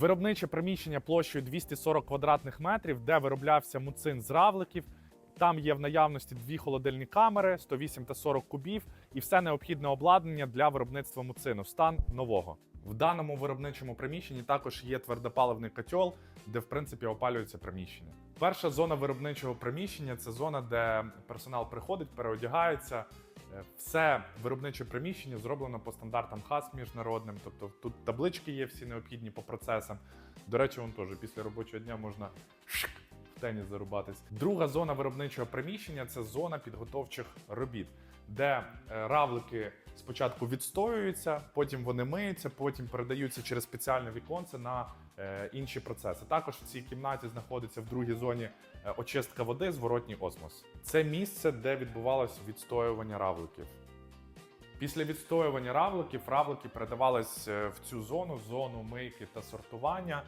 Виробниче приміщення площею 240 квадратних метрів, де вироблявся муцин з равликів. Там є в наявності дві холодильні камери, 108 та 40 кубів, і все необхідне обладнання для виробництва муцину. Стан нового. В даному виробничому приміщенні також є твердопаливний котел, де в принципі опалюється приміщення. Перша зона виробничого приміщення це зона, де персонал приходить, переодягається. Е, Все виробниче приміщення зроблено по стандартам ХАС міжнародним, тобто тут таблички є всі необхідні по процесам. До речі, вон теж після робочого дня можна в теніс зарубатись. Друга зона виробничого приміщення це зона підготовчих робіт, де е, равлики спочатку відстоюються, потім вони миються, потім передаються через спеціальне віконце на е, інші процеси. Також в цій кімнаті знаходиться в другій зоні е, очистка води, зворотній осмос. Це місце, де відбувалось відстоювання равликів. Після відстоювання равликів равлики передавались е, в цю зону, зону мийки та сортування,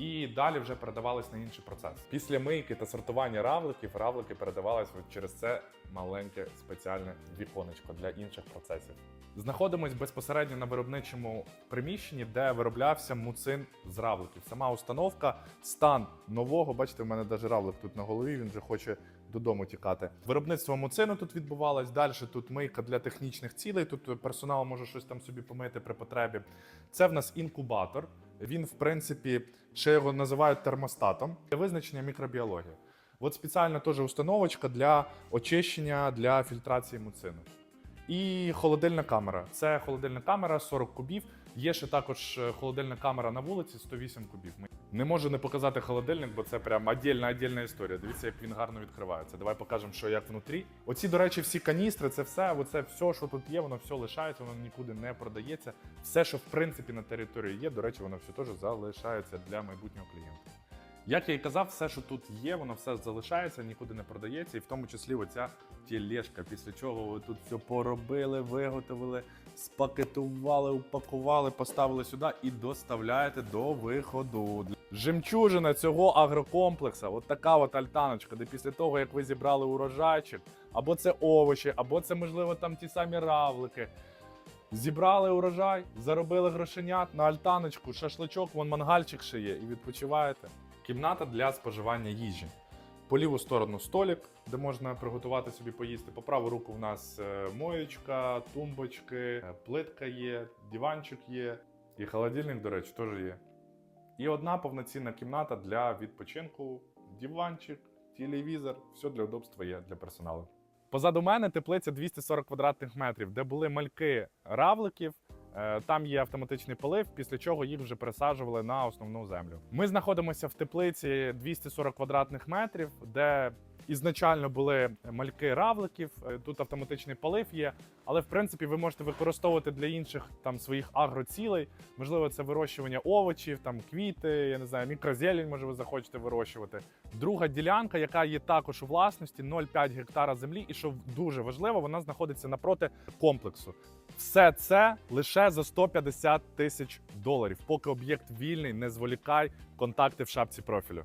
і далі вже передавались на інший процес. Після мийки та сортування равликів равлики передавались через це маленьке спеціальне віконечко для інших процесів. Знаходимось безпосередньо на виробничому приміщенні, де вироблявся муцин з равликів. Сама установка, стан нового. Бачите, в мене навіть равлик тут на голові. Він вже хоче додому тікати. Виробництво муцину тут відбувалось. Далі тут мийка для технічних цілей. Тут персонал може щось там собі помити при потребі. Це в нас інкубатор. Він, в принципі, ще його називають термостатом для визначення мікробіології. От спеціальна теж установочка для очищення для фільтрації муцину. І холодильна камера. Це холодильна камера 40 кубів. Є ще також е, холодильна камера на вулиці 108 кубів. Не можу не показати холодильник, бо це прям отдельна, отдельна історія. Дивіться, як він гарно відкривається. Давай покажемо, що як внутрі. Оці, до речі, всі каністри, це все, оце все, що тут є, воно все лишається, воно нікуди не продається. Все, що в принципі на території є, до речі, воно все теж залишається для майбутнього клієнта. Як я і казав, все, що тут є, воно все залишається, нікуди не продається, і в тому числі оця тілешка, після чого ви тут все поробили, виготовили, спакетували, упакували, поставили сюди і доставляєте до виходу. Жемчужина цього агрокомплексу, от така от альтаночка, де після того, як ви зібрали урожайчик, або це овочі, або це, можливо, там ті самі равлики. Зібрали урожай, заробили грошенят на альтаночку, шашличок, вон мангальчик ще є, і відпочиваєте. Кімната для споживання їжі. По ліву сторону столик, де можна приготувати собі поїсти. По праву руку в нас е, моєчка, тумбочки, е, плитка є, диванчик є, і холодильник, до речі, теж є. І одна повноцінна кімната для відпочинку, диванчик, телевізор, все для удобства є для персоналу. Позаду мене теплиця 240 квадратних метрів, де були мальки равликів. Е, Там є автоматичний полив, після чого їх вже пересаджували на основну землю. Ми знаходимося в теплиці 240 квадратних метрів, де ізначально були мальки равликів. Е, Тут автоматичний полив є, але в принципі ви можете використовувати для інших там своїх агроцілей. Можливо, це вирощування овочів, там квіти, я не знаю, мікрозелень, може ви захочете вирощувати. Друга ділянка, яка є також у власності, 0,5 гектара землі, і що дуже важливо, вона знаходиться напроти комплексу. Все це лише за 150 тисяч доларів. Поки об'єкт вільний, не зволікай, контакти в шапці профілю.